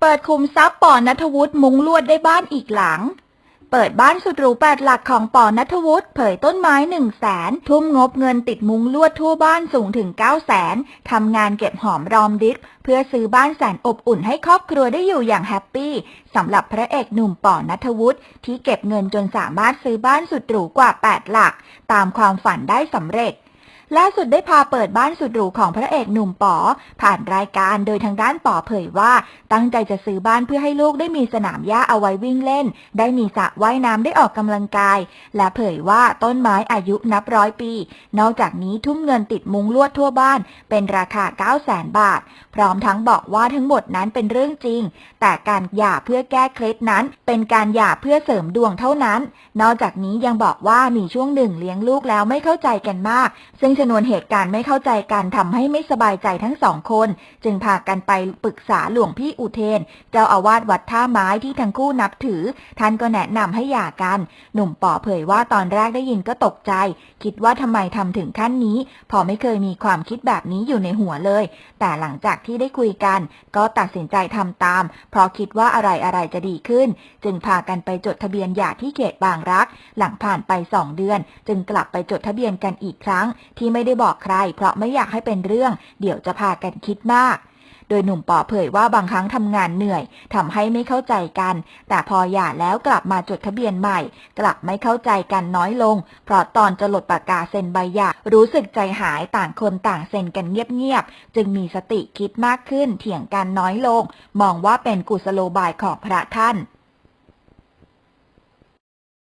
เปิดคุมทรัพย์ปอนัทวุฒิมุงลวดได้บ้านอีกหลัง เปิดบ้านสุดหรูแปดหลักของปอนัทวุฒิเผยต้นไม้หนึ่งแสนทุ่มงบเงินติดมุงลวดทั่วบ้านสูงถึง9 0 0แสนทำงานเก็บหอมรอมริบเพื่อซื้อบ้านแสนอบอุ่นให้ครอบครัวได้อยู่อย่างแฮปปี้สำหรับพระเอกหนุ่มปอนัทวุฒิที่เก็บเงินจนสามารถซื้อบ้านสุดหรูกว่า 8 หลัก ตามความฝันได้สำเร็จ ล่าสุดได้พาเปิดบ้านสุดหรูของพระเอกหนุ่มป๋อผ่านรายการโดยทางด้านป๋อเผยว่า ตั้งใจจะซื้อบ้านเพื่อให้ลูกได้มีสนามหญ้าเอาไว้วิ่งเล่น ได้มีสระว่ายน้ำได้ออกกำลังกาย และเผยว่าต้นไม้อายุนับร้อยปี นอกจากนี้ทุ่มเงินติดมุงลวดทั่วบ้าน เป็นราคา 9 0 0 0 0 0บาท พร้อมทั้งบอกว่าทั้งหมดนั้นเป็นเรื่องจริง แต่การหย่าเพื่อแก้เคล็ดนั้น เป็นการหย่าเพื่อเสริมดวงเท่านั้น นอกจากนี้ยังบอกว่ามีช่วงหนึ่งเลี้ยงลูกแล้วไม่เข้าใจกันมาก ซึ่งชนวนเหตุการณ์ไม่เข้าใจกันทำให้ไม่สบายใจทั้งสองคน จึงพากันไปปรึกษาหลวงพี่อุเทน เจ้าอาวาสวัดท่าไม้ที่ทั้งคู่นับถือ ท่านก็แนะนำให้หย่ากัน หนุ่มป๋อเผยว่าตอนแรกได้ยินก็ตกใจ คิดว่าทำไมทำถึงขั้นนี้ พอไม่เคยมีความคิดแบบนี้อยู่ในหัวเลย แต่หลังจากที่ได้คุยกัน ก็ตัดสินใจทำตาม เพราะคิดว่าอะไรอะไรจะดีขึ้น จึงพากันไปจดทะเบียนหย่าที่เขตบางรัก หลังผ่านไปสองเดือน จึงกลับไปจดทะเบียนกันอีกครั้งที่ไม่ได้บอกใคร เพราะไม่อยากให้เป็นเรื่อง เดี๋ยวจะพากันคิดมากโดยหนุ่มปอเผยว่าบางครั้งทำงานเหนื่อยทำให้ไม่เข้าใจกัน แต่พอหย่าแล้วกลับมาจดทะเบียนใหม่ กลับไม่เข้าใจกันน้อยลง เพราะตอนจะหลดปากกาเซ็นใบหย่ารู้สึกใจหายต่างคนต่างเซ็นกันเงียบๆจึงมีสติคิดมากขึ้นเถียงกันน้อยลง มองว่าเป็นกุศโลบายของพระท่าน